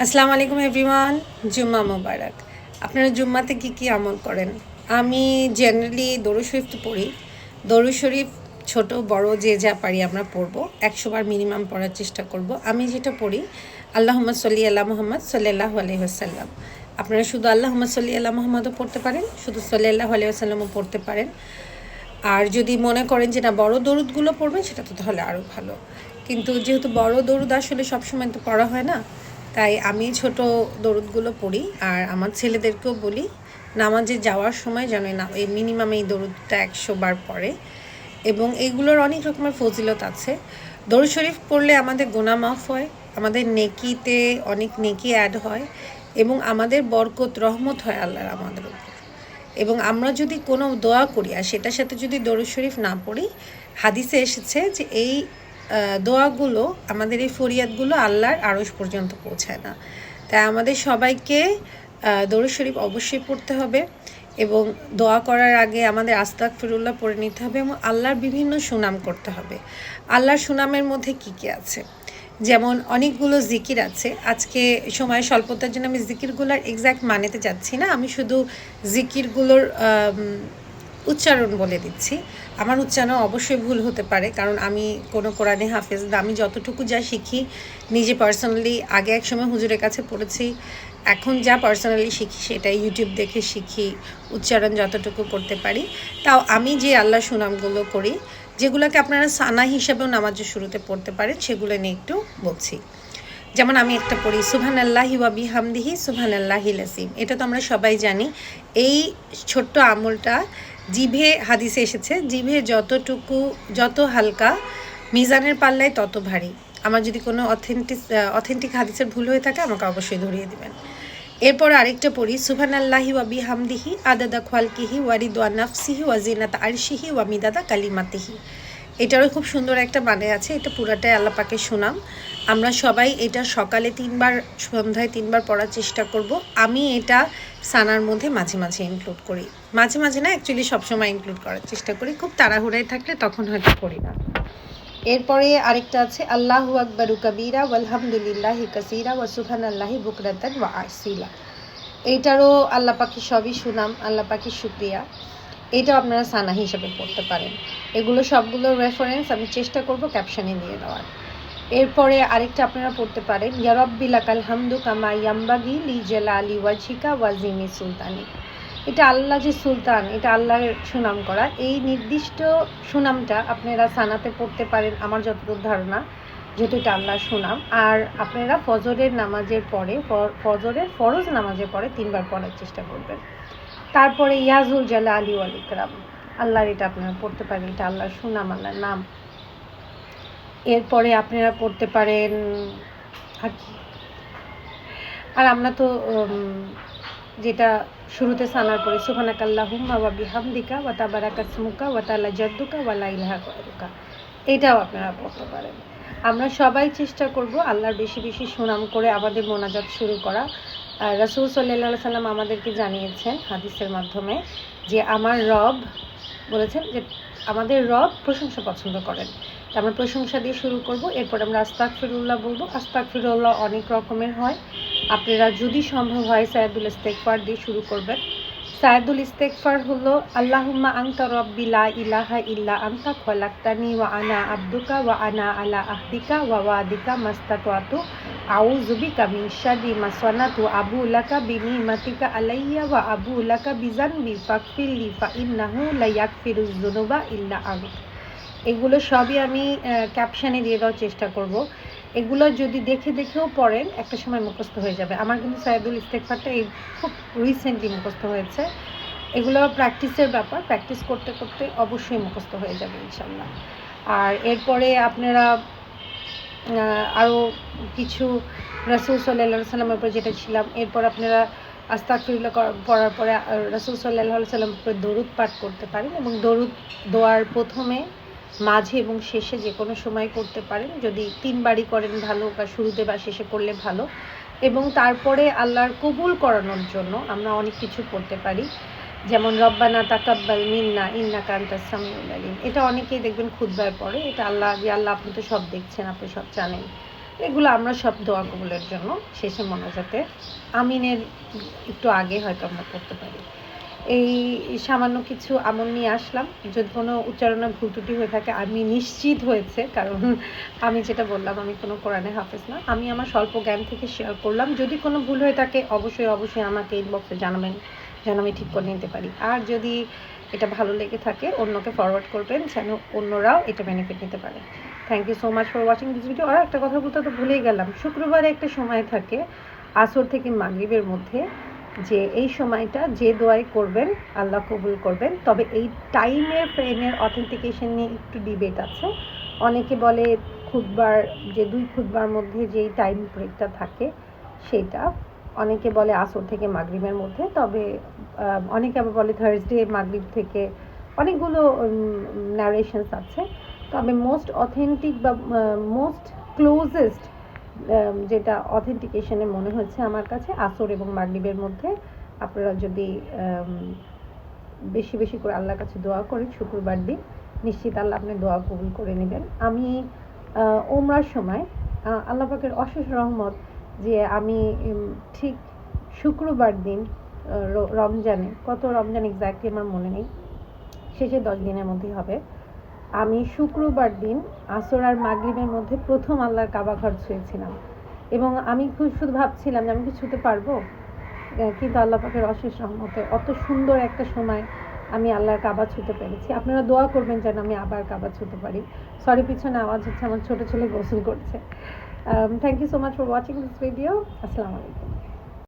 আসসালামু আলাইকুম এভরিওয়ান, জুম্মা মোবারক। আপনারা জুম্মাতে কি কি আমল করেন? আমি জেনারেলি দরু শরীফ তো পড়ি। দরু শরীফ ছোট, বড়, যে যা পারি আমরা পড়ব। একশো বার মিনিমাম পড়ার চেষ্টা করব। আমি যেটা পড়ি আল্লাহ সল্লি আল্লাহ মোহাম্মদ সাল্লাহ আলহিহাসাল্লাম আপনারা শুধু আল্লাহ সল্লি আল্লাহ মোহাম্মদও পড়তে পারেন, শুধু সাল্লাহ আলহিহাসাল্লামও পড়তে পারেন। আর যদি মনে করেন যে না, বড় দরুদগুলো পড়বেন, সেটা তো তাহলে আরও ভালো। কিন্তু যেহেতু বড় দরুদ আসলে সবসময় তো পড়া হয় না তাই আমি ছোট দরুদগুলো পড়ি আর আমার ছেলেদেরকেও বলি, নামাজে যাওয়ার সময় যেন না, এই মিনিমাম এই দরুদটা একশো বার পড়ে। এবং এগুলোর অনেক রকমের ফজিলত আছে। দরুদ শরীফ পড়লে আমাদের গোনা মাফ হয়, আমাদের নেকিতে অনেক নেকি অ্যাড হয় এবং আমাদের বরকত, রহমত হয় আল্লাহর আমাদের উপর। এবং আমরা যদি কোনো দোয়া করি আর সেটার সাথে যদি দরুদ শরীফ না পড়ি, হাদিসে এসেছে যে এই দোয়াগুলো, আমাদের এই ফরিয়াদগুলো আল্লাহর আড়স পর্যন্ত পৌঁছায় না। তাই আমাদের সবাইকে দরুদ শরীফ অবশ্যই পড়তে হবে এবং দোয়া করার আগে আমাদের আস্তাক ফিরুল্লাহ পড়ে নিতে হবে এবং আল্লাহর বিভিন্ন সুনাম করতে হবে। আল্লাহর সুনামের মধ্যে কী কী আছে? যেমন অনেকগুলো জিকির আছে। আজকে সময় স্বল্পতার জন্য আমি জিকিরগুলোর এক্স্যাক্ট মানেতে যাচ্ছি না। আমি শুধু জিকিরগুলোর উচ্চারণ বলে দিচ্ছি। আমার উচ্চারণ অবশ্যই ভুল হতে পারে, কারণ আমি কোনো কোরআনে হাফেজ না। আমি যতটুকু যা শিখি, নিজে পার্সোনালি আগে এক সময় হুজুরের কাছে পড়েছি। এখন যা পার্সোনালি শিখি সেটাই ইউটিউব দেখে শিখি, উচ্চারণ যতটুকু করতে পারি। তাও আমি যে আল্লাহ সুনামগুলো করি, যেগুলোকে আপনারা সানা হিসাবেও নামাজের শুরুতে পড়তে পারেন, সেগুলো নিয়ে একটু বলছি। যেমন আমি একটা পড়ি সুবহান আল্লাহি ওয়াবি হামদিহি সুবহান আল্লাহি লাসিম এটা তো আমরা সবাই জানি। এই ছোট্ট আমলটা জিভে হাদিসে এসেছে, জিভে যতটুকু, যত হালকা, মিজানের পাল্লায় তত ভারী। আমার যদি কোনো অথেন্টিক অথেন্টিক হাদিসের ভুল হয়ে থাকে, আমাকে অবশ্যই ধরিয়ে দিবেন। এরপর আরেকটা পড়ি সুহান আল্লাহি ওয়াবি হামদিহি আদাদা খোয়ালকিহি ওয়া নাফসিহি ওয়াজিনাত আরশিহি ওয়ামিদাদা কালিমাতিহি। এটারও খুব সুন্দর একটা মানে আছে, এটা পুরাটাই আল্লাহ পাকে শোনাম আমরা সবাই এটা সকালে তিনবার, সন্ধ্যায় তিনবার পড়ার চেষ্টা করব। আমি এটা সানার মধ্যে মাঝে মাঝে ইনক্লুড করি। মাঝে মাঝে না অ্যাকচুয়ালি সবসময় ইনক্লুড করার চেষ্টা করি। খুব তাড়াহুড়ায় থাকলে তখন হয়তো করি না। এরপরে আরেকটা আছে, আল্লাহু আকবরু কবিরা ওয়ালহামদুলিল্লাহ কাসিরা ওয়া সুবহান আল্লাহি বুকরাতান ওয়া আসিলা এইটারও আল্লাহ পাখি সবই সুনাম, আল্লাহ পাখি শুক্রিয়া। এটাও আপনারা সানা হিসেবে পড়তে পারেন। এগুলো সবগুলোর রেফারেন্স আমি চেষ্টা করব ক্যাপশনে দিয়ে দেওয়ার এরপরে আরেকটা আপনারা পড়তে পারেন ইয়ারব্বিলাকাল হামদু কামা ইয়াম্বাগি লি জেলা আলী ওয়াজিকা ওয়াজিমি সুলতানি। এটা আল্লাহ যে সুলতান, এটা আল্লাহর সুনাম করা এই নির্দিষ্ট সুনামটা আপনারা সানাতে পড়তে পারেন আমার যতদূর ধারণা, যেহেতু এটা আল্লাহর সুনাম। আর আপনারা ফজরের নামাজের পরে ফজরের ফরজ নামাজের পরে তিনবার পড়ার চেষ্টা করবেন। তারপরে ইয়াজুল জালা আলী ওয়াল ইকরাম। আল্লাহর এটা আপনারা পড়তে পারেন, এটা আল্লাহর সুনাম, আল্লাহর নাম। এরপরে আপনারা পড়তে পারেন, আর কি। আর আমরা তো যেটা শুরুতে সানার পরে সুহানাক আল্লাহুম্মা ওয়া বিহামদিকা ওয়া তাবারাকাত ইসমুকা ওয়া তাআলা জাদ্দুকা ওয়া লা ইলাহা এটাও আপনারা পড়তে পারেন। আমরা সবাই চেষ্টা করব আল্লাহর বেশি বেশি সুনাম করে আমাদের মোনাজাত শুরু করা। রাসূল সাল্লাল্লাহু সাল্লাম আমাদেরকে জানিয়েছেন হাদিসের মাধ্যমে যে, আমার রব বলেছেন যে আমাদের রব প্রশংসা পছন্দ করেন। আমরা প্রশংসা দিয়ে শুরু করব। এরপর আমরা আস্তাক ফিরুল্লাহ বলব। আস্তাক ফিরুল্লাহ অনেক রকমের হয়। আপনারা যদি সম্ভব হয় সাহেবুল ইস্তেকবার দিয়ে শুরু করবেন। সায়াদুল ইস্তেকফার হলো, আল্লাহুম্মা আংতা রব্বি লা ইলাহা ইল্লা আংতা খলাক্তানি ওয়া আনা আব্দুকা ওয়া আনা আলা আহদিকা ওয়া ওয়াদিকা মাস্তাতওয়াতু, আউযু বিকা মিন শাররি মা সানাতু, আবু লাকা বিনিমাতিকা আলাইয়া ওয়া আবু লাকা বিজানবি ফাগফিরলি ফা ইন্নাহু লা ইয়াগফিরুয যুনুবা ইল্লা আনতা এগুলো সবই আমি ক্যাপশনে দিয়ে দেওয়ার চেষ্টা করব। এগুলো যদি দেখে দেখেও পড়েন, একটা সময় মুখস্থ হয়ে যাবে। আমার কিন্তু সাইদুল ইস্তেকফারটা এই খুব রিসেন্টলি মুখস্থ হয়েছে। এগুলো প্র্যাকটিসের ব্যাপার। প্র্যাকটিস করতে করতে অবশ্যই মুখস্থ হয়ে যাবে ইনশাল্লাহ আর এরপরে আপনারা আরও কিছু রাসুল সাল্লাহ সাল্লামের উপরে যেটা ছিলাম, এরপর আপনারা আস্তাকফিরুল্লাহ পড়ার পরে রাসুল সাল্লাহ সাল্লামের উপরে দরুদ পাঠ করতে পারেন এবং দরুদ দোয়ার প্রথমে মাঝে এবং শেষে যে কোনো সময় করতে পারেন। যদি তিনবারই করেন ভালো বা শুরুতে বা শেষে করলে ভালো। এবং তারপরে আল্লাহর কবুল করানোর জন্য আমরা অনেক কিছু করতে পারি। যেমন, রব্বানা তাকাব্বাল মিন্না ইন্না কান্তা সামিউল আলিম। এটা অনেকেই দেখবেন খুদ্বায় পরে এটা আল্লাহ, যে আল্লাহ আপনি তো সব দেখছেন, আপনি সব জানেন। এগুলো আমরা সব দোয়া কবুলের জন্য শেষে মোনাজাতে আমিনের একটু আগে হয়তো আমরা করতে পারি। এই সামান্য কিছু আমল নিয়ে আসলাম। যদি কোনো উচ্চারণে ভুল ত্রুটি হয়ে থাকে, আমি নিশ্চিত হয়েছে, কারণ আমি যেটা বললাম, আমি কোনো কোরআনে হাফেজ না। আমি আমার স্বল্প জ্ঞান থেকে শেয়ার করলাম। যদি কোনো ভুল হয়ে থাকে, অবশ্যই অবশ্যই আমাকে ইনবক্সে জানাবেন, যেন আমি ঠিক করে নিতে পারি। আর যদি এটা ভালো লেগে থাকে, অন্যকে ফরওয়ার্ড করবেন, যেন অন্যরাও এটা বেনিফিট নিতে পারে। Thank you so much for watching this video আর একটা কথা বলতে তো ভুলেই গেলাম। শুক্রবারে একটা সময় থাকে, আসর থেকে মাগরিবের মধ্যে। যে এই সময়টা যে দোয়াই করবেন, আল্লাহ কবুল করবেন। তবে এই টাইমের ফ্রেমের অথেন্টিকেশন নিয়ে একটু ডিবেট আছে। অনেকে বলে খুদবার যে দুই খুদবার মধ্যে যেই টাইম ব্রেকটা থাকে, সেটা। অনেকে বলে আসর থেকে মাগরিবের মধ্যে, তবে অনেকে আবার বলে থার্সডে মাগরিব থেকে। অনেকগুলো ন্যারেশনস আছে। তবে মোস্ট অথেন্টিক বা মোস্ট ক্লোজেস্ট যেটা অথেন্টিকেশনে মনে হচ্ছে আমার কাছে, আসর এবং মাগরিবের মধ্যে। আপনারা যদি বেশি বেশি করে আল্লাহর কাছে দোয়া করেন, শুক্রবার দিন, নিশ্চিত আল্লাহ আপনি দোয়া কবুল করে নেবেন। আমি ওমরার সময় আল্লাহ পাকের অশেষ রহমত যে আমি ঠিক শুক্রবার দিন রমজানে, কত রমজান এক্স্যাক্টলি আমার মনে নেই, শেষে দশ দিনের মধ্যেই হবে। আমি শুক্রবার দিন আসর আর মাগরিবের মধ্যে প্রথম আল্লাহর কাবা ঘর ছুঁয়েছিলাম। এবং আমি খুব শুধু ভাবছিলাম যে আমি কি ছুঁতে পারব? কিন্তু আল্লাহ পাকের অশেষ রহমতে অত সুন্দর একটা সময় আমি আল্লাহর কাবা ছুঁতে পেরেছি। আপনারা দোয়া করবেন যেন আমি আবার কাবা ছুঁতে পারি। সরি পিছনে আওয়াজ হচ্ছে, আমার ছোট ছেলে গোসল করছে। Thank you so much for watching this video আসসালামু আলাইকুম।